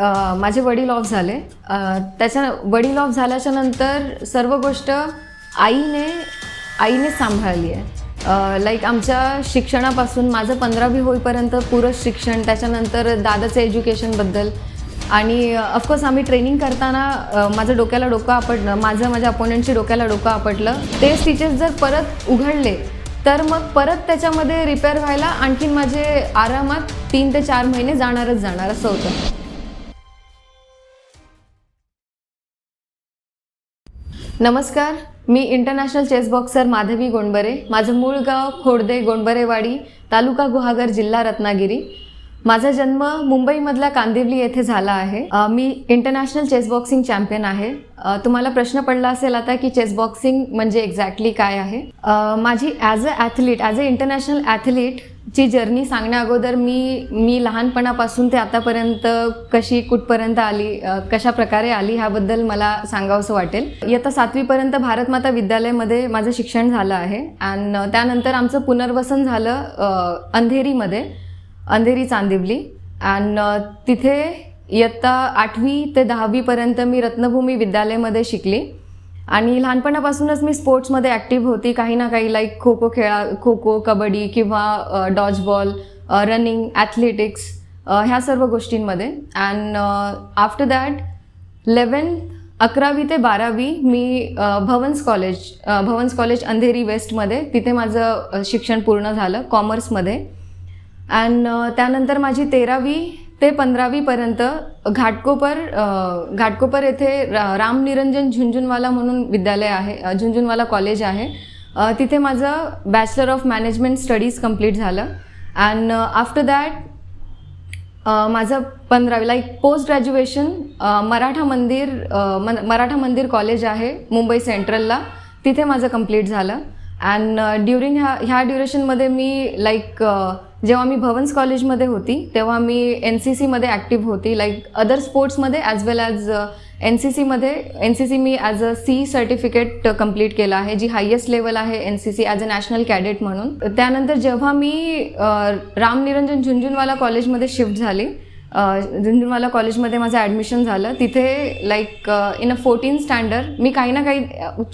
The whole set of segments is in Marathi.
माझे वडील ऑफ झाले. त्याच्या वडील ऑफ झाल्याच्यानंतर सर्व गोष्ट आईने आईने सांभाळली आहे. लाईक आमच्या शिक्षणापासून माझं पंधरावी होईपर्यंत पुरं शिक्षण त्याच्यानंतर दादाचं एज्युकेशनबद्दल आणि ऑफकोर्स आम्ही ट्रेनिंग करताना माझं डोक्याला डोकं आपटलं माझं माझ्या अपोनंटची डोक्याला डोकं आपटलं. ते स्टिचेस जर परत उघडले तर मग परत त्याच्यामध्ये रिपेअर व्हायला आणखीन माझे आरामात तीन ते चार महिने जाणारच जाणार असं होतं. नमस्कार मी international chess boxer Madhavi Gondbare माझं मूळ गाव खोडदे गोंडबरेवाडी तालुका गुहागर जिल्हा रत्नागिरी. माझा जन्म मुंबईमधल्या कांदिवली येथे झाला आहे. मी इंटरनॅशनल चेस बॉक्सिंग चॅम्पियन आहे. तुम्हाला प्रश्न पडला असेल आता की चेस बॉक्सिंग म्हणजे एक्झॅक्टली काय आहे? माझी as a athlete as a international athlete ची जर्नी सांगण्या अगोदर मी मी लहानपणापासून ते आतापर्यंत कशी कुठपर्यंत आली कशा प्रकारे आली ह्याबद्दल मला सांगावंसं वाटेल. इयत्ता सातवीपर्यंत भारत माता विद्यालयामध्ये माझं शिक्षण झालं आहे. अँड त्यानंतर आमचं पुनर्वसन झालं अंधेरीमध्ये अंधेरी चांदिवली. अँड तिथे इयत्ता आठवी ते दहावीपर्यंत मी रत्नभूमी विद्यालयामध्ये शिकली. आणि लहानपणापासूनच मी स्पोर्ट्समध्ये ॲक्टिव्ह होती. काही ना काही लाईक खो खो खेळा खो खो कबड्डी किंवा डॉज बॉल रनिंग ॲथलेटिक्स ह्या सर्व गोष्टींमध्ये. अँड आफ्टर दॅट लेवन अकरावी ते बारावी मी भवन्स कॉलेज भवन्स कॉलेज अंधेरी वेस्टमध्ये तिथे माझं शिक्षण पूर्ण झालं कॉमर्समध्ये. अँड त्यानंतर माझी तेरावी ते पंधरावीपर्यंत घाटकोपर घाटकोपर येथे रा रामनिरंजन झुंझुनवाला म्हणून विद्यालय आहे झुंझुनवाला कॉलेज आहे. तिथे माझं bachelor of management studies complete झालं. अँड आफ्टर दॅट माझं पंधरावी like post graduation Maratha Mandir मन मराठा मंदिर कॉलेज आहे मुंबई सेंट्रलला. तिथे माझं कंप्लीट झालं. अँड ड्युरिंग ह्या ह्या ड्युरेशनमध्ये मी लाईक जेव्हा मी भवन्स कॉलेजमध्ये होती तेव्हा मी एन सी सीमध्ये ॲक्टिव्ह होती. लाईक अदर स्पोर्ट्समध्ये as well as N C सीमध्ये N C C me as a C certificate complete केलं आहे जी हायेस्ट लेवल आहे N C C as a national cadet म्हणून. त्यानंतर जेव्हा मी uh, राम निरंजन झुंझुनवाला कॉलेजमध्ये शिफ्ट झाली झुंझुनवाला कॉलेजमध्ये माझं ॲडमिशन झालं तिथे like in a fourteen standard मी काही ना काही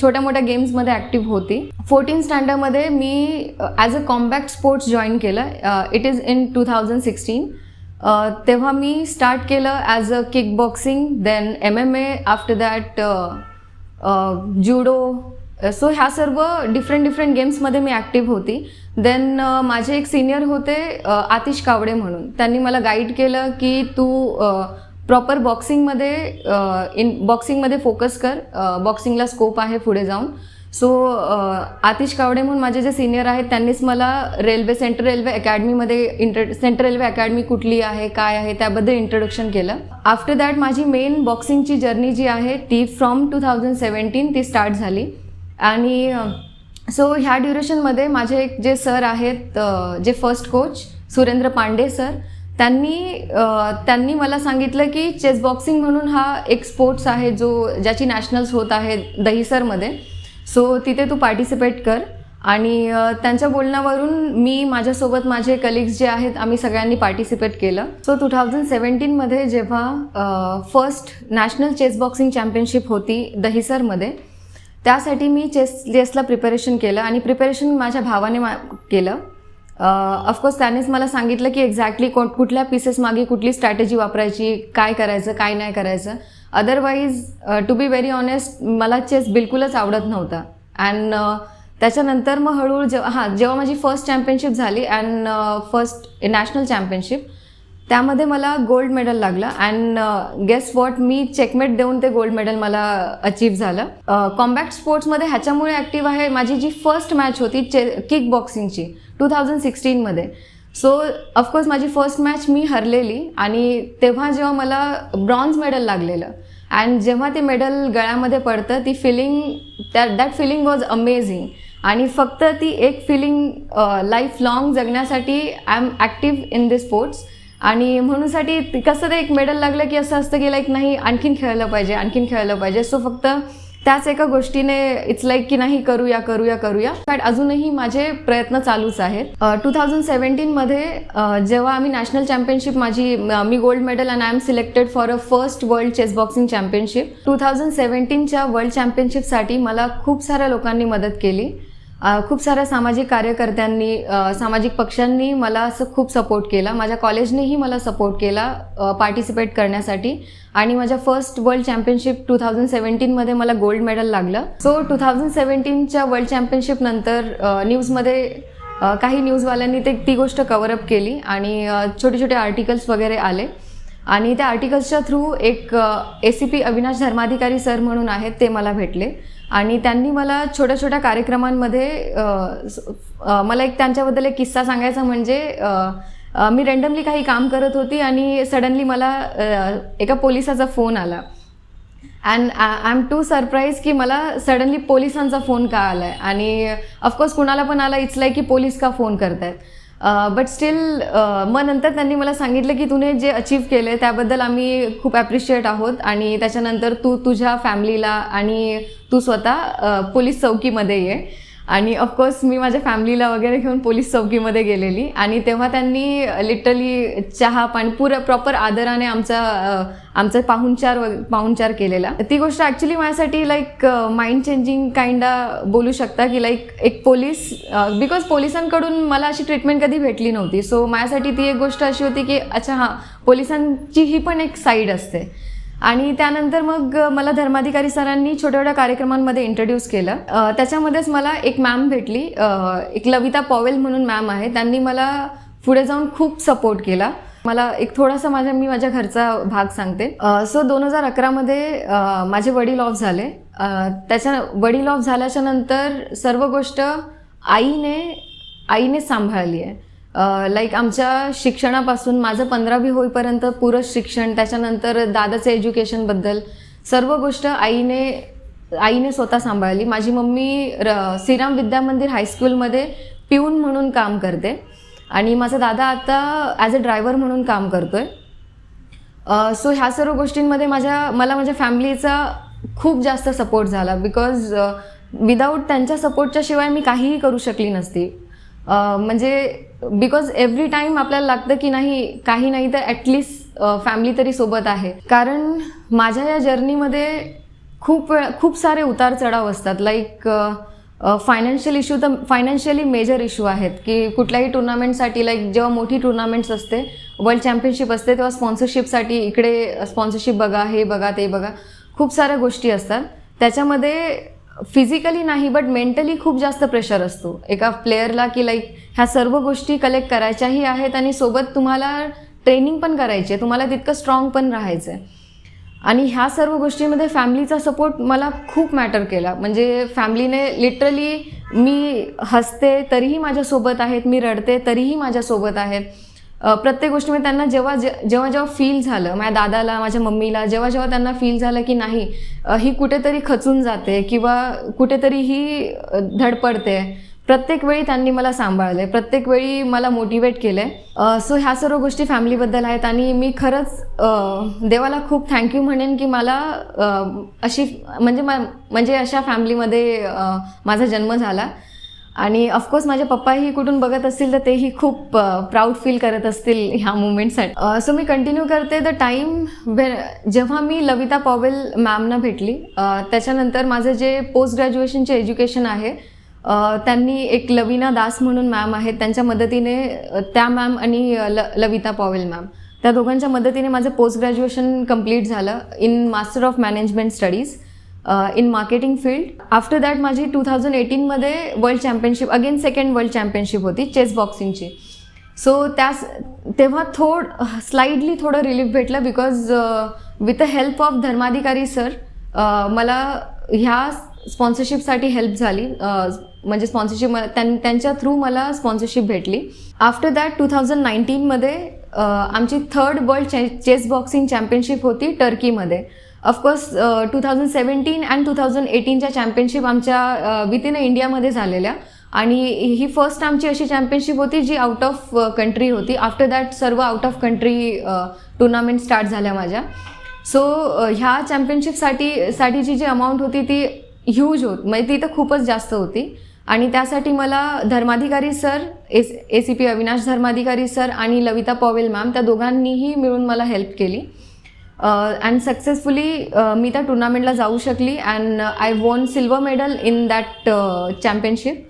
छोट्या मोठ्या गेम्समध्ये ॲक्टिव्ह होती. फोर्टीन स्टँडर्डमध्ये मी as a combat sports join केलं. It is in two thousand sixteen तेव्हा मी स्टार्ट केलं as a kick boxing then M M A after that judo so ह्या सर्व डिफरंट डिफरंट गेम्समध्ये मी ॲक्टिव्ह होती. देन माझे एक सिनियर होते आतिश कावडे म्हणून. त्यांनी मला गाईड केलं की तू प्रॉपर बॉक्सिंगमध्ये इन बॉक्सिंगमध्ये फोकस कर. बॉक्सिंगला स्कोप आहे पुढे जाऊन. सो आतिश कावडे म्हणून माझे जे सिनियर आहेत त्यांनीच मला रेल्वे सेंट्रल रेल्वे अकॅडमीमध्ये इंटर सेंट्रल रेल्वे अकॅडमी कुठली आहे काय आहे त्याबद्दल इंट्रोडक्शन केलं. आफ्टर दॅट माझी मेन बॉक्सिंगची जर्नी जी आहे ती फ्रॉम टू थाउजंड सेवन्टीन ती स्टार्ट झाली. आणि सो ह्या ड्युरेशनमध्ये माझे एक जे सर आहेत जे first coach Surendra Pandey sir त्यांनी त्यांनी मला सांगितलं की चेस बॉक्सिंग म्हणून हा एक स्पोर्ट्स आहे जो ज्याची नॅशनल्स होत आहे दहिसरमध्ये सो तिथे तू पार्टिसिपेट कर. आणि त्यांच्या बोलण्यावरून मी माझ्यासोबत माझे कलिग्स जे आहेत आम्ही सगळ्यांनी पार्टिसिपेट केलं. सो टू थाउजंड सेवन्टीनमध्ये जेव्हा first national chess boxing championship होती दहिसरमध्ये त्यासाठी मी चेस चेसला प्रिपरेशन केलं आणि प्रिपरेशन माझ्या भावाने मा केलं. ऑफकोर्स त्यानेच मला सांगितलं की एक्झॅक्टली कोण कुठल्या पीसेस मागे कुठली स्ट्रॅटेजी वापरायची काय करायचं काय नाही करायचं. Otherwise to be very honest मला चेस बिलकुलच आवडत नव्हता. अँड त्याच्यानंतर मग हळूहळू जेव्हा हां जेव्हा माझी फर्स्ट चॅम्पियनशिप झाली अँड फर्स्ट नॅशनल चॅम्पियनशिप त्यामध्ये मला गोल्ड मेडल लागलं. अँड गेस वॉट मी चेकमेट देऊन ते गोल्ड मेडल मला अचीव्ह झालं. Uh, कॉम्बॅक्ट स्पोर्ट्समध्ये ह्याच्यामुळे ॲक्टिव्ह आहे माझी जी फर्स्ट मॅच होती चे किक बॉक्सिंगची टू थाउजंड सिक्स्टीनमध्ये सो ऑफकोर्स माझी फर्स्ट मॅच मी हरलेली आणि तेव्हा जेव्हा मला ब्रॉन्झ मेडल लागलेलं. अँड जेव्हा ते मेडल गळ्यामध्ये पडतं ती फिलिंग त्या दॅट फिलिंग वॉज अमेझिंग आणि फक्त ती एक फिलिंग लाईफ लाँग जगण्यासाठी I am active in this sports आणि म्हणूनसाठी कसं ते एक मेडल लागलं की असं असतं की लाईक नाही आणखीन खेळलं पाहिजे आणखीन खेळलं पाहिजे. सो फक्त त्याच एका गोष्टीने इट्स लाईक की नाही करूया करूया करूया. बट अजूनही माझे प्रयत्न चालूच आहेत. टू थाउजंड सेवन्टीनमध्ये जेव्हा आम्ही नॅशनल चॅम्पियनशिप माझी मी gold medal and I am selected for a first world chess boxing championship two thousand सेवन्टीनच्या world चॅम्पियनशिपसाठी मला खूप साऱ्या लोकांनी मदत केली. खूप साऱ्या सामाजिक कार्यकर्त्यांनी सामाजिक पक्षांनी मला असं खूप सपोर्ट केला. माझ्या कॉलेजनेही मला सपोर्ट केला पार्टिसिपेट करण्यासाठी. आणि माझ्या first world championship two thousand सेवन्टीनमध्ये मला गोल्ड मेडल लागलं. सो टू थाउजंड सेवन्टीनच्या वर्ल्ड चॅम्पियनशिप नंतर न्यूजमध्ये काही न्यूजवाल्यांनी ते ती गोष्ट कवरअप केली आणि छोटे छोटे आर्टिकल्स वगैरे आले. आणि त्या आर्टिकल्सच्या थ्रू एक A C P Avinash Dharmadhikari sir म्हणून आहेत ते मला भेटले. आणि त्यांनी मला छोट्या छोट्या कार्यक्रमांमध्ये मला एक त्यांच्याबद्दल एक किस्सा सांगायचा म्हणजे मी रँडमली काही काम करत होती आणि सडनली मला एका पोलिसाचा फोन आला. And I am too surprise की मला सडनली पोलिसांचा फोन का आला आहे आणि ऑफकोर्स कुणाला पण आला इट्स लाईक की पोलीस का फोन करतायत? बट स्टील मग नंतर त्यांनी मला सांगितलं की तुने जे अचीव केले त्याबद्दल आम्ही खूप ॲप्रिशिएट आहोत आणि त्याच्यानंतर तू तुझ्या फॅमिलीला आणि तू स्वतः पोलीस चौकीमध्ये ये. आणि ऑफकोर्स मी माझ्या फॅमिलीला वगैरे घेऊन पोलीस चौकीमध्ये गेलेली. आणि तेव्हा त्यांनी लिटरली चहा पाणी पुरं प्रॉपर आदराने आमचा आमचा पाहुणचार व पाहुणचार केलेला. ती गोष्ट ॲक्च्युली माझ्यासाठी लाईक माइंड चेंजिंग काइंडा बोलू शकता की लाईक एक पोलीस बिकॉज पोलिसांकडून मला अशी ट्रीटमेंट कधी भेटली नव्हती. सो माझ्यासाठी ती एक गोष्ट अशी होती की अच्छा हां पोलिसांची ही पण एक साईड असते. आणि त्यानंतर मग मला धर्माधिकारी सरांनी छोट्या छोट्या कार्यक्रमांमध्ये इंट्रोड्यूस केलं. त्याच्यामध्येच मला एक मॅम भेटली. एक लविता पॉवेल म्हणून मॅम आहे. त्यांनी मला पुढे जाऊन खूप सपोर्ट केला. मला एक थोडासा माझ्या मी माझ्या घरचा भाग सांगते. सो दोन हजार अकरामध्ये माझे वडील ऑफ झाले. त्याच्या वडील ऑफ झाल्याच्यानंतर सर्व गोष्ट आईने आईने सांभाळली आहे. लाईक आमच्या शिक्षणापासून माझं पंधरावी होईपर्यंत पुरं शिक्षण त्याच्यानंतर दादाचं एज्युकेशनबद्दल सर्व गोष्ट आईने आईने स्वतः सांभाळली. माझी मम्मी र श्रीराम विद्या मंदिर हायस्कूलमध्ये पिऊन म्हणून काम करते. आणि माझा दादा आता ॲज अ ड्रायव्हर म्हणून काम करतो आहे सो ह्या सर्व गोष्टींमध्ये माझ्या मला माझ्या फॅमिलीचा खूप जास्त सपोर्ट झाला. बिकॉज विदाऊट त्यांच्या सपोर्टच्या शिवाय मी काहीही करू शकली नसती. म्हणजे बिकॉज एव्हरी टाईम आपल्याला लागतं की नाही काही नाही तर ॲटलिस्ट फॅमिली तरी सोबत आहे. कारण माझ्या या जर्नीमध्ये खूप खूप सारे उतार चढाव असतात लाईक फायनान्शियल इश्यू तर फायनान्शियली मेजर इश्यू आहेत. की कुठल्याही टुर्नामेंटसाठी लाईक जेव्हा मोठी टुर्नामेंट्स असते वर्ल्ड चॅम्पियनशिप असते तेव्हा स्पॉन्सरशिपसाठी इकडे स्पॉन्सरशिप बघा हे बघा ते बघा. खूप साऱ्या गोष्टी असतात. त्याच्यामध्ये फिजिकली नाही बट मेंटली खूप जास्त प्रेशर असतो. एका प्लेअरला की लाईक ह्या सर्व गोष्टी कलेक्ट करायच्याही आहेत आणि सोबत तुम्हाला ट्रेनिंग पण करायची आहे. तुम्हाला तितकं स्ट्रॉंग पण राहायचं आहे आणि ह्या सर्व गोष्टीमध्ये फॅमिलीचा सपोर्ट मला खूप मॅटर केला. म्हणजे फॅमिलीने लिटरली मी हसते तरीही माझ्यासोबत आहेत मी रडते तरीही माझ्यासोबत आहेत. प्रत्येक गोष्टीमध्ये त्यांना जेव्हा जे जेव्हा जेव्हा फील झालं माझ्या दादाला माझ्या मम्मीला जेव्हा जेव्हा त्यांना फील झालं की नाही ही कुठेतरी खचून जाते किंवा कुठेतरी ही धडपडते प्रत्येक वेळी त्यांनी मला सांभाळले प्रत्येक वेळी मला मोटिवेट केले सो ह्या सर्व गोष्टी फॅमिलीबद्दल आहेत आणि मी खरंच देवाला खूप थँक्यू म्हणेन की मला अशी म्हणजे म्हणजे अशा फॅमिलीमध्ये माझा जन्म झाला. आणि ऑफकोर्स माझे पप्पाही कुठून बघत असतील तर तेही खूप प्राऊड फील करत असतील ह्या मुवमेंटसाठी सो मी कंटिन्यू करते द टाईम जेव्हा मी लविता पॉवेल मॅमना भेटली त्याच्यानंतर माझं जे पोस्ट ग्रॅज्युएशनचे एज्युकेशन आहे त्यांनी एक लविना दास म्हणून मॅम आहेत. त्यांच्या मदतीने त्या मॅम आणि ल लविता पॉवेल मॅम त्या दोघांच्या मदतीने माझं पोस्ट ग्रॅज्युएशन कंप्लीट झालं in master of management studies in marketing field after that माझी two thousand एटीनमध्ये world championship again second world championship होती चेस बॉक्सिंगची सो त्यास तेव्हा थोड स्लाइडली थोडं रिलीफ भेटलं because with the help of Dharmadhikari sir uh, मला ह्या स्पॉन्सरशिपसाठी हेल्प झाली. Uh, म्हणजे स्पॉन्सरशिप त्यां त्यांच्या थ्रू मला स्पॉन्सरशिप भेटली. आफ्टर दॅट टू थाउजंड नाईन्टीनमध्ये आमची थर्ड वर्ल्ड चे चेस बॉक्सिंग चॅम्पियनशिप होती टर्कीमध्ये. Of course two thousand seventeen and two thousand एटीनच्या championship आमच्या विथ इन इंडियामध्ये झालेल्या. आणि ही फर्स्ट आमची अशी चॅम्पियनशिप होती जी आउट ऑफ कंट्री होती. आफ्टर दॅट सर्व out of country tournament start झाल्या माझ्या. सो ह्या चॅम्पियनशिपसाठी साठीची जी अमाऊंट होती ती ह्यूज होत म्हणजे ती तर खूपच जास्त होती. आणि त्यासाठी मला Dharmadhikari sir S A C P Avinash Dharmadhikari sir आणि लविता पॉवेल मॅम त्या दोघांनीही मिळून मला हेल्प केली. अँड सक्सेसफुली मी त्या टुर्नामेंटला जाऊ शकली and I won silver medal in that championship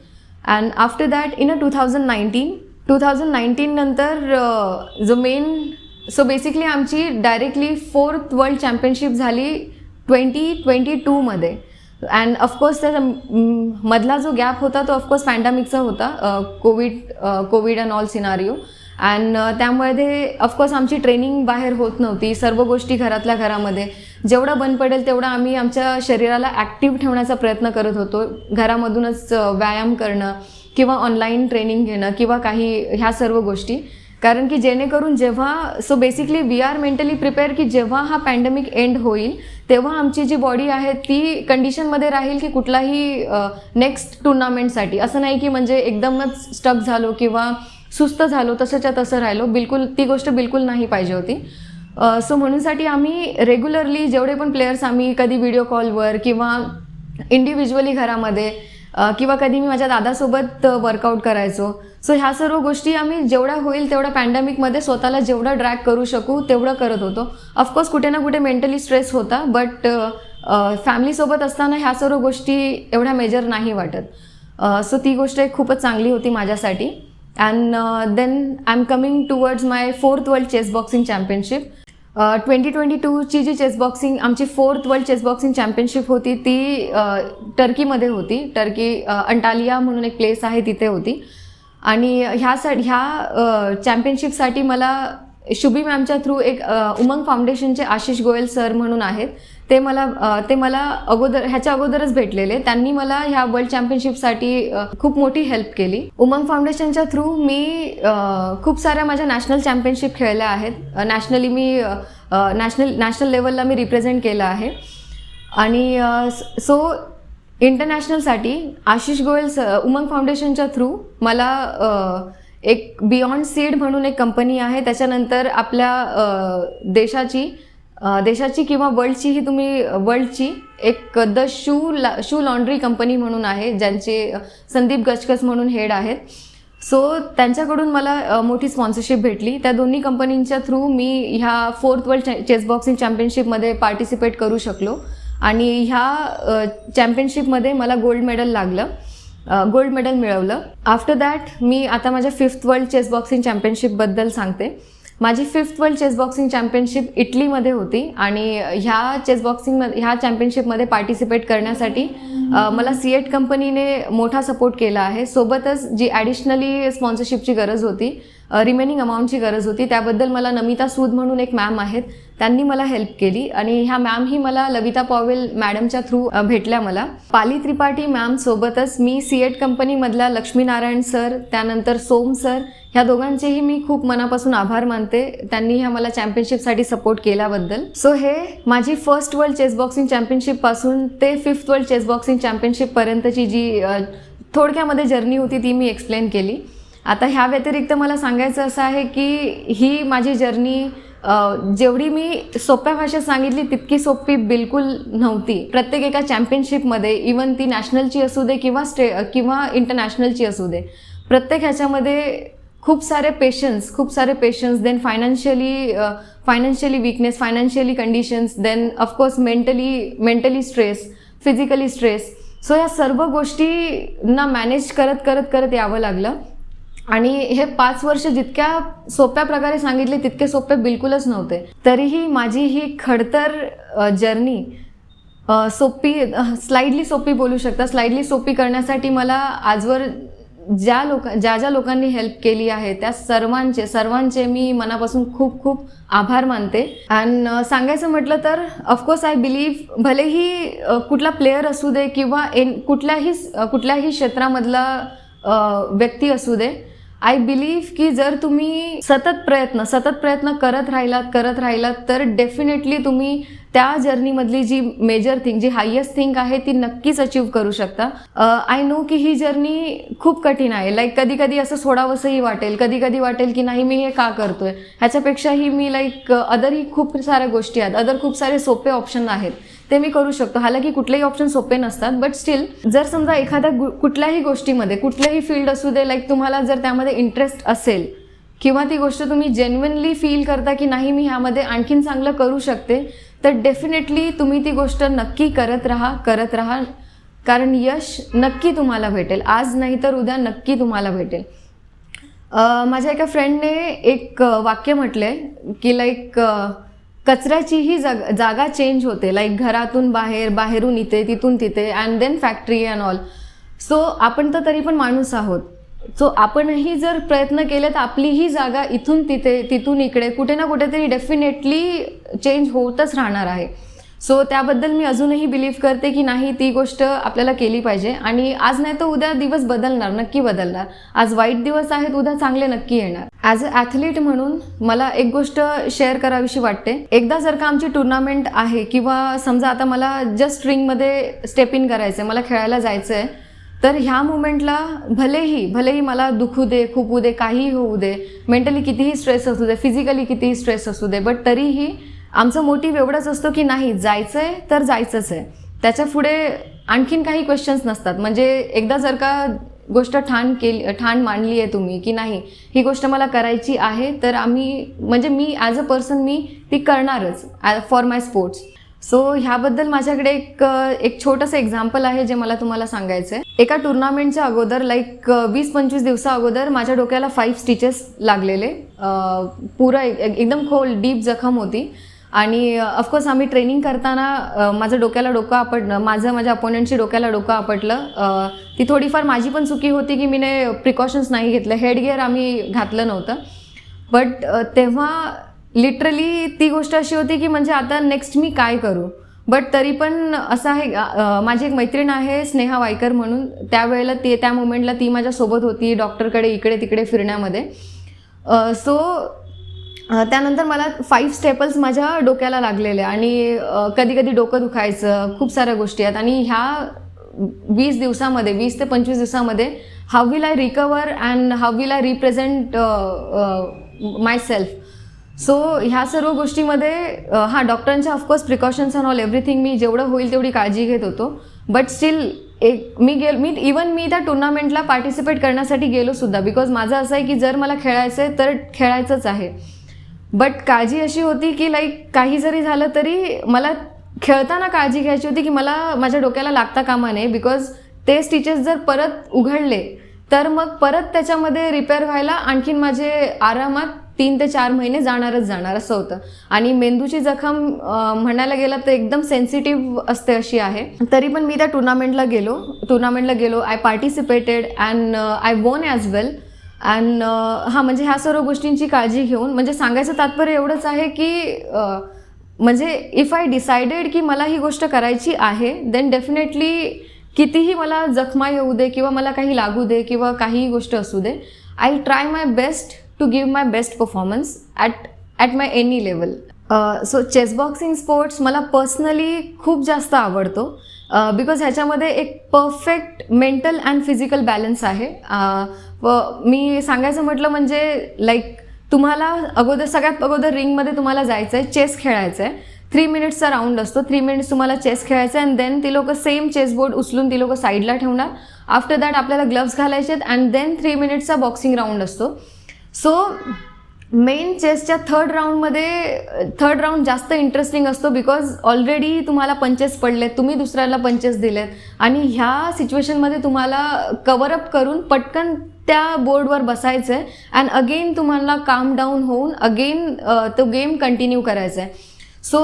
and after that in a two thousand nineteen two thousand nineteen नंतर जो मेन सो बेसिकली आमची डायरेक्टली फोर्थ वर्ल्ड चॅम्पियनशिप झाली ट्वेंटी ट्वेंटी टूमध्ये अँड ऑफकोर्स त्याचा मधला जो गॅप होता तो ऑफकोर्स पॅन्डामिकचा होता covid covid and all scenario and त्यामुळे ते ऑफकोर्स आमची ट्रेनिंग बाहेर होत नव्हती सर्व गोष्टी घरातल्या घरामध्ये. जेवढं बंद पडेल तेवढं आम्ही आमच्या शरीराला ॲक्टिव्ह ठेवण्याचा प्रयत्न करत होतो. घरामधूनच व्यायाम करणं किंवा ऑनलाईन ट्रेनिंग घेणं किंवा काही ह्या सर्व गोष्टी. कारण की जेणेकरून जेव्हा so basically we are mentally prepare की जेव्हा हा पॅन्डेमिक एंड होईल तेव्हा आमची जी बॉडी आहे ती कंडिशनमध्ये राहील की कुठलाही नेक्स्ट टुर्नामेंटसाठी असं नाही की म्हणजे एकदमच स्टक झालो किंवा सुस्त झालो तसंच्या तसं राहिलो. बिलकुल ती गोष्ट बिलकुल नाही पाहिजे होती. सो म्हणूनसाठी आम्ही रेग्युलरली जेवढे पण प्लेयर्स आम्ही कधी व्हिडिओ कॉलवर किंवा इंडिव्हिज्युअली घरामध्ये किंवा कधी मी माझ्या दादासोबत वर्कआउट करायचो सो ह्या सर्व गोष्टी आम्ही जेवढ्या होईल तेवढ्या पॅन्डेमिकमध्ये स्वतःला जेवढं ड्रॅग करू शकू तेवढं करत होतो. ऑफकोर्स कुठे ना कुठे मेंटली स्ट्रेस होता बट फॅमिलीसोबत uh, uh, असताना ह्या सर्व गोष्टी एवढ्या मेजर नाही वाटत. Uh, सो ती गोष्ट एक खूपच चांगली होती माझ्यासाठी. And then I am coming towards my fourth world chess boxing championship twenty twenty टूची जी चेस बॉक्सिंग आमची fourth world chess boxing championship होती ती टर्कीमध्ये होती. टर्की अंटालिया म्हणून एक प्लेस आहे तिथे होती. आणि ह्या सा ह्या चॅम्पियनशिपसाठी मला शुभी मॅमच्या थ्रू एक उमंग फाउंडेशनचे आशिष गोयल सर म्हणून आहेत. ते मला ते मला अगोदर ह्याच्या अगोदरच भेटलेले. त्यांनी मला ह्या वर्ल्ड चॅम्पियनशिपसाठी खूप मोठी हेल्प केली. उमंग फाउंडेशनच्या थ्रू मी खूप साऱ्या माझ्या नॅशनल चॅम्पियनशिप खेळल्या आहेत. नॅशनली मी नॅशनल नॅशनल लेवलला मी रिप्रेझेंट केलं आहे. आणि सो इंटरनॅशनलसाठी आशिष गोयल स उमंग फाउंडेशनच्या थ्रू मला एक बियॉन्ड सीड म्हणून एक कंपनी आहे. त्याच्यानंतर आपल्या देशाची देशाची किंवा वर्ल्डचीही तुम्ही वर्ल्डची एक द शू ला शू लॉन्ड्री कंपनी म्हणून आहे ज्यांचे संदीप गचकस म्हणून हेड आहेत. सो त्यांच्याकडून मला मोठी स्पॉन्सरशिप भेटली. त्या दोन्ही कंपनींच्या थ्रू मी ह्या फोर्थ वर्ल्ड चेस बॉक्सिंग चॅम्पियनशिपमध्ये पार्टिसिपेट करू शकलो. आणि ह्या चॅम्पियनशिपमध्ये मला गोल्ड मेडल लागलं. गोल्ड मेडल मिळवलं. आफ्टर दॅट मी आता माझ्या फिफ्थ वर्ल्ड चेस बॉक्सिंग चॅम्पियनशिपबद्दल सांगते. माझी fifth world chess boxing championship इटलीमध्ये होती आणि ह्या चेस बॉक्सिंग ह्या चॅम्पियनशिपमध्ये पार्टिसिपेट करण्यासाठी मला सीएट कंपनीने मोठा सपोर्ट केला आहे. सोबतच जी ॲडिशनली स्पॉन्सरशिपची गरज होती रिमेनिंग अमाऊंटची गरज होती. त्याबद्दल मला नमिता सूद म्हणून एक मॅम आहेत. त्यांनी मला हेल्प केली आणि ह्या मॅमही मला लविता पॉवेल मॅडमच्या थ्रू भेटल्या मला. पाली त्रिपाठी मॅम सोबतच मी सीएट कंपनीमधल्या लक्ष्मीनारायण सर त्यानंतर सोम सर ह्या दोघांचेही मी खूप मनापासून आभार मानते. त्यांनी ह्या मला चॅम्पियनशिपसाठी सपोर्ट केल्याबद्दल. सो हे माझी फर्स्ट वर्ल्ड चेस बॉक्सिंग चॅम्पियनशिपपासून ते फिफ्थ वर्ल्ड चेस बॉक्सिंग चॅम्पियनशिपपर्यंतची जी थोडक्यामध्ये जर्नी होती ती मी एक्सप्लेन केली. आता ह्या व्यतिरिक्त मला सांगायचं असं आहे की ही माझी जर्नी जेवढी मी सोप्या भाषेत सांगितली तितकी सोपी बिलकुल नव्हती. प्रत्येक एका चॅम्पियनशिपमध्ये इवन ती नॅशनलची असू दे किंवा स्टे किंवा इंटरनॅशनलची असू दे प्रत्येक ह्याच्यामध्ये खूप सारे पेशन्स खूप सारे patience then financially financially weakness financially conditions then of course mentally mentally stress physically stress so या सर्व गोष्टींना मॅनेज करत करत करत यावं लागलं. आणि हे पाच वर्ष जितक्या सोप्या प्रकारे सांगितले तितके सोपे बिलकुलच नव्हते. तरीही माझी ही खडतर जर्नी सोपी स्लाइडली सोपी बोलू शकता. स्लाइडली सोपी करण्यासाठी मला आजवर ज्या लोक ज्या ज्या लोकांनी हेल्प केली आहे त्या सर्वांचे सर्वांचे मी मनापासून खूप खूप आभार मानते. अँड सांगायचं म्हटलं तर ऑफकोर्स आय बिलीव्ह भलेही कुठला प्लेयर असू दे किंवा एन कुठल्याही कुठल्याही क्षेत्रामधला व्यक्ती असू दे. आय बिलीव्ह की जर तुम्ही सतत प्रयत्न सतत प्रयत्न करत राहिलात करत राहिलात तर डेफिनेटली तुम्ही त्या जर्नीमधली जी मेजर थिंग जी हायेस्ट थिंग आहे ती नक्कीच अचीव करू शकता. आय नो की ही जर्नी खूप कठीण आहे. लाईक कधी कधी असं सोडावंसंही वाटेल. कधी कधी वाटेल की नाही मी हे का करतोय? ह्याच्यापेक्षाही मी लाईक अदरही खूप साऱ्या गोष्टी आहेत. अदर खूप सारे सोपे ऑप्शन आहेत. ते मी करू शकतो. हालाकी कुठलेही ऑप्शन सोपे नसतात बट स्टील जर समजा एखाद्या गु- कुठल्याही गोष्टीमध्ये कुठल्याही फील्ड असू दे लाईक तुम्हाला जर त्यामध्ये इंटरेस्ट असेल किंवा ती गोष्ट तुम्ही जेन्युनली फील करता की नाही मी ह्यामध्ये आणखीन चांगलं करू शकते तर डेफिनेटली तुम्ही ती गोष्ट नक्की करत राहा करत राहा. कारण यश नक्की तुम्हाला भेटेल. आज नाही तर उद्या नक्की तुम्हाला भेटेल. माझ्या एका फ्रेंडने एक वाक्य वाक्य आहे की लाईक कचऱ्याचीही जग जागा चेंज होते. लाईक घरातून बाहेर बाहेरून इथे तिथून तिथे and then factory and all so आपण तर तरी पण माणूस आहोत. सो आपणही जर प्रयत्न केले तर आपलीही जागा इथून तिथे तिथून इकडे कुठे ना कुठेतरी डेफिनेटली चेंज होतच राहणार आहे. सो त्याबद्दल मी अजूनही बिलीव्ह करते की नाही ती गोष्ट आपल्याला केली पाहिजे. आणि आज नाही तर उद्या दिवस बदलणार नक्की बदलणार. आज वाईट दिवस आहेत उद्या चांगले नक्की येणार. ॲज अ ॲथलीट म्हणून मला एक गोष्ट शेअर करावीशी वाटते. एकदा जर का आमची टुर्नामेंट आहे किंवा समजा आता मला जस्ट रिंगमध्ये स्टेप इन करायचं आहे मला खेळायला जायचं आहे तर ह्या मुमेंटला भलेही भलेही मला दुखू दे खूपू दे काहीही होऊ दे मेंटली कितीही स्ट्रेस असू दे फिजिकली कितीही स्ट्रेस असू दे बट तरीही आमचं मोटिव्ह एवढंच असतो की नाही जायचं आहे तर जायचंच आहे. त्याच्या पुढे आणखीन काही क्वेश्चन्स नसतात. म्हणजे एकदा जर का गोष्ट ठाण केली ठाण मांडली आहे तुम्ही की नाही ही गोष्ट मला करायची आहे तर आम्ही म्हणजे मी ॲज अ पर्सन मी ती करणारच फॉर माय स्पोर्ट्स सो ह्याबद्दल माझ्याकडे एक एक छोटंसं एक्झाम्पल आहे जे मला तुम्हाला सांगायचं आहे एका टुर्नामेंटच्या अगोदर लाईक वीस पंचवीस दिवसा अगोदर माझ्या डोक्याला फाईव्ह स्टिचेस लागलेले. पुरा एकदम खोल डीप जखम होती. आणि ऑफकोर्स आम्ही ट्रेनिंग करताना माझं डोक्याला डोकं आपटणं माझं माझ्या अपोनंटची डोक्याला डोकं आपटलं. ती थोडीफार माझी पण चुकी होती की मीने प्रिकॉशन्स नाही घेतलं. हेडगिअर आम्ही घातलं नव्हतं. बट तेव्हा लिटरली ती गोष्ट अशी होती की म्हणजे आता नेक्स्ट मी काय करू? बट तरी पण असं आहे माझी एक मैत्रीण आहे स्नेहा वायकर म्हणून. त्यावेळेला ती त्या मुमेंटला ती माझ्यासोबत होती डॉक्टरकडे इकडे तिकडे फिरण्यामध्ये. सो त्यानंतर मला फाईव्ह स्टेपल्स माझ्या डोक्याला लागलेले आणि कधी कधी डोकं दुखायचं खूप साऱ्या गोष्टी आहेत. आणि ह्या वीस दिवसामध्ये वीस ते पंचवीस दिवसामध्ये how will I recover and how will I represent myself so ह्या सर्व गोष्टीमध्ये हां डॉक्टरांच्या of course precautions and all everything मी जेवढं होईल तेवढी काळजी घेत होतो. बट स्टील एक मी गेल मी इवन मी त्या टुर्नामेंटला पार्टिसिपेट करण्यासाठी गेलो सुद्धा बिकॉज माझं असं आहे की जर मला खेळायचं आहे तर खेळायचंच आहे. बट काळजी अशी होती की लाईक काही जरी झालं तरी मला खेळताना काळजी घ्यायची होती की मला माझ्या डोक्याला लागता कामा नये. बिकॉज ते स्टिचेस जर परत उघडले तर मग परत त्याच्यामध्ये रिपेअर व्हायला आणखीन माझे आरामात तीन ते चार महिने जाणारच जाणार असं होतं. आणि मेंदूची जखम म्हणायला गेलं तर एकदम सेन्सिटिव्ह असते अशी आहे. तरी पण मी त्या टुर्नामेंटला गेलो. टुर्नामेंटला गेलो. I participated and I won as well and uh, हां म्हणजे ह्या सर्व गोष्टींची काळजी घेऊन म्हणजे सांगायचं तात्पर्य एवढंच आहे की uh, म्हणजे इफ आय डिसायडेड की मला ही गोष्ट करायची आहे देन डेफिनेटली कितीही मला जखमा येऊ दे किंवा मला काही लागू दे किंवा काहीही गोष्ट असू दे I try my best to give my best performance at at my any level so chess boxing sports मला पर्सनली खूप जास्त आवडतो. बिकॉज ह्याच्यामध्ये एक perfect mental and physical balance आहे. व मी सांगायचं म्हटलं म्हणजे लाईक तुम्हाला अगोदर सगळ्यात अगोदर रिंगमध्ये तुम्हाला जायचं आहे चेस खेळायचं आहे थ्री मिनिट्सचा राऊंड असतो. थ्री मिनिट्स तुम्हाला चेस खेळायचं आहे अँड देन ती लोक सेम चेस बोर्ड उचलून ती लोक साईडला ठेवणार. आफ्टर दॅट आपल्याला ग्लव्स घालायचे आहेत अँड देन थ्री मिनिट्सचा बॉक्सिंग राऊंड असतो. सो मेन चेसच्या थर्ड राऊंडमध्ये थर्ड राऊंड जास्त इंटरेस्टिंग असतो बिकॉज ऑलरेडी तुम्हाला पंचेस पडलेत तुम्ही दुसऱ्याला पंचेस दिलेत. आणि ह्या सिच्युएशनमध्ये तुम्हाला कवरअप करून पटकन त्या बोर्डवर बसायचं आहे अँड अगेन तुम्हाला काम डाऊन होऊन अगेन तो गेम कंटिन्यू करायचा आहे सो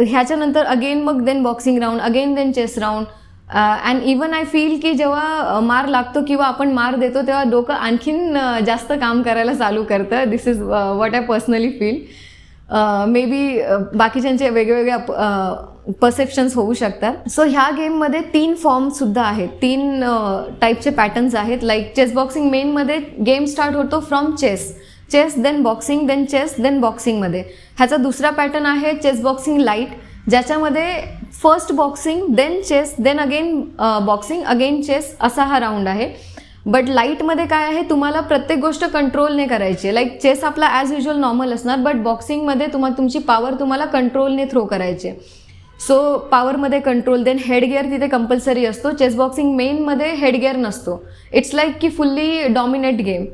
ह्याच्यानंतर अगेन मग then boxing round again then chess round and even I feel की जेव्हा मार लागतो किंवा आपण मार देतो तेव्हा डोकं आणखीन जास्त काम करायला चालू करतं. This is what I personally feel maybe बाकीच्यांचे वेगवेगळ्या परसेप्शन्स होऊ शकतात. सो ह्या गेममध्ये तीन फॉर्मसुद्धा आहेत. तीन टाईपचे पॅटर्न्स आहेत. लाईक चेस बॉक्सिंग मेनमध्ये गेम स्टार्ट होतो from chess chess then boxing then chess then बॉक्सिंगमध्ये ह्याचा दुसरा पॅटर्न आहे चेस बॉक्सिंग लाइट ज्याच्यामध्ये first boxing then chess then again boxing again chess असा हा राऊंड आहे. बट लाईटमध्ये काय आहे तुम्हाला प्रत्येक गोष्ट कंट्रोलने करायची आहे. लाईक चेस आपला ॲज युजल नॉर्मल असणार बट बॉक्सिंगमध्ये तुम्हाला तुमची पॉवर तुम्हाला कंट्रोलने थ्रो करायची सो पॉवरमध्ये कंट्रोल देन हेडगिअर तिथे कंपल्सरी असतो. चेस बॉक्सिंग मेनमध्ये हेडगिअर नसतो. इट्स लाईक की fully dominate game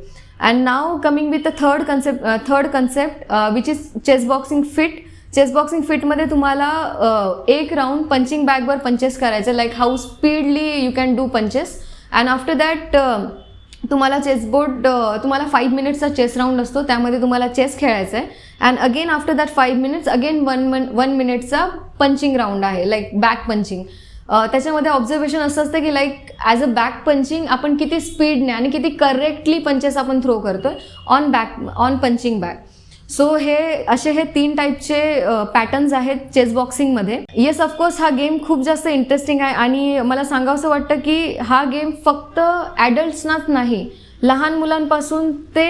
and now coming with the third concept third concept which is chess boxing fit chess boxing फिटमध्ये तुम्हाला एक राऊंड पंचिंग बॅगवर पंचेस करायचे. Like how speedly you can do punches and after that तुम्हाला चेसबोर्ड तुम्हाला फाईव्ह मिनिट्सचा चेस राऊंड असतो. त्यामध्ये तुम्हाला चेस खेळायचं आहे and again after that five minutes again one min one मिनिटचा punching round आहे. लाईक बॅक पंचिंग त्याच्यामध्ये ऑब्झर्वेशन असं असतं की like as a bag punching आपण किती स्पीडने आणि किती करेक्टली पंचेस आपण थ्रो करतो on bag on punching bag so हे असे हे तीन टाईपचे पॅटर्न्स आहेत चेस बॉक्सिंगमध्ये येस ऑफकोर्स हा गेम खूप जास्त इंटरेस्टिंग आहे आणि मला सांगावंसं वाटतं की हा गेम फक्त ॲडल्ट्सनाच नाही लहान मुलांपासून ते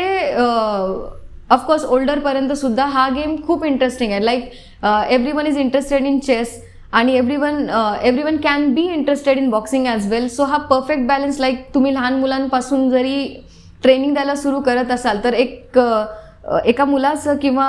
ऑफकोर्स ओल्डरपर्यंत सुद्धा हा गेम खूप इंटरेस्टिंग आहे. Like everyone is interested in chess आणि everyone everyone can be interested in boxing as well so हा परफेक्ट बॅलन्स लाईक तुम्ही लहान मुलांपासून जरी ट्रेनिंग द्यायला सुरू करत असाल तर एक uh, एका मुलाचं किंवा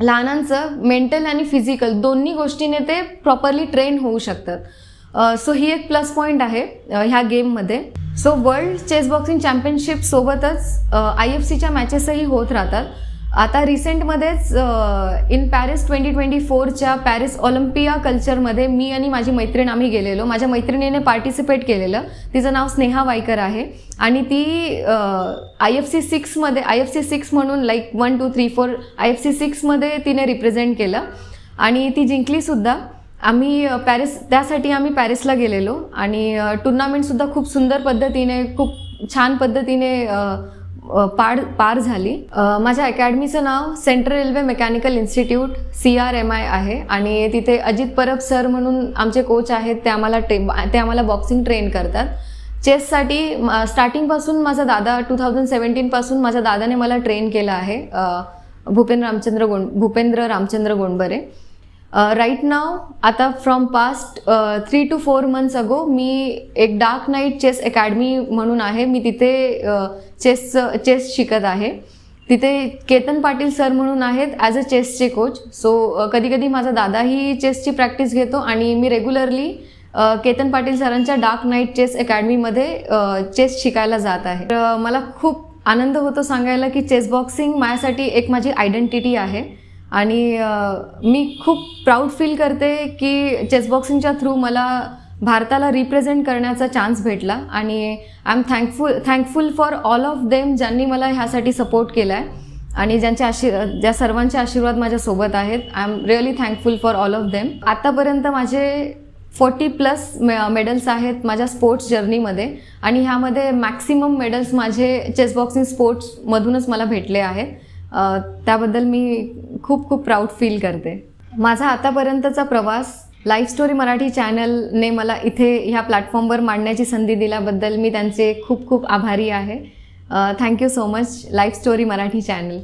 लहानांचं मेंटल आणि फिजिकल दोन्ही गोष्टीने ते प्रॉपरली ट्रेन होऊ शकतात. सो ही एक प्लस पॉईंट आहे ह्या गेममध्ये. सो वर्ल्ड चेस बॉक्सिंग चॅम्पियनशिपसोबतच आय एफ सीच्या मॅचेसही होत राहतात. आता रिसेंटमध्येच इन पॅरिस ट्वेंटी ट्वेंटी फोरच्या पॅरिस ऑलिम्पिया कल्चरमध्ये मी आणि माझी मैत्रीण आम्ही गेलेलो. माझ्या मैत्रिणीने पार्टिसिपेट केलेलं. तिचं नाव स्नेहा वायकर आहे. आणि ती आय एफ सी सिक्समध्ये आय एफ सी सिक्स म्हणून like one two three four I F C सिक्समध्ये तिने रिप्रेझेंट केलं. आणि ती जिंकलीसुद्धा आम्ही पॅरिस त्यासाठी आम्ही पॅरिसला गेलेलो. आणि टुर्नामेंटसुद्धा खूप सुंदर पद्धतीने खूप छान पद्धतीने पार पार झाली. माझ्या अकॅडमीचं नाव central railway mechanical institute C R M I आहे आणि तिथे अजित परब सर म्हणून आमचे कोच आहेत ते आम्हाला ट्रे ते आम्हाला बॉक्सिंग ट्रेन करतात. चेससाठी स्टार्टिंगपासून माझा दादा टू थाउजंड सेवन्टीनपासून माझ्या दादाने मला ट्रेन केलं आहे भूपेन रामचंद्र गोंड भूपेंद्र रामचंद्र गोंडबरे. Uh, राईट नाव आता from past three two four months ago मी एक डार्क नाईट चेस अकॅडमी म्हणून आहे. मी तिथे uh, चेस चेस शिकत आहे. तिथे केतन पाटील सर म्हणून आहेत ॲज अ चेसचे कोच सो कधी कधी माझा दादाही चेसची प्रॅक्टिस घेतो आणि मी रेग्युलरली uh, केतन पाटील सरांच्या डार्क नाईट चेस अकॅडमीमध्ये चेस शिकायला जात आहे. तर, मला खूप आनंद होतो सांगायला की चेस बॉक्सिंग माझ्यासाठी एक माझी आयडेंटिटी आहे. आणि मी खूप प्राऊड फील करते की चेस बॉक्सिंगच्या थ्रू मला भारताला रिप्रेझेंट करण्याचा चान्स भेटला. आणि I am thankful thankful for all of them ज्यांनी मला ह्यासाठी सपोर्ट केला आहे आणि ज्यांचे आशी ज्या सर्वांचे आशीर्वाद माझ्यासोबत आहेत. I am really thankful for all of them आत्तापर्यंत माझे फोर्टी प्लस मे मेडल्स आहेत माझ्या स्पोर्ट्स जर्नीमध्ये आणि ह्यामध्ये मॅक्सिमम मेडल्स माझे चेस बॉक्सिंग स्पोर्ट्समधूनच मला भेटले आहेत. त्याबद्दल मी खूप खूप प्राऊड फील करते. माझा आतापर्यंतचा प्रवास लाईफ स्टोरी मराठी चॅनलने मला इथे ह्या प्लॅटफॉर्मवर मांडण्याची संधी दिल्याबद्दल मी त्यांचे खूप खूप आभारी आहे. Thank you so much life story Marathi channel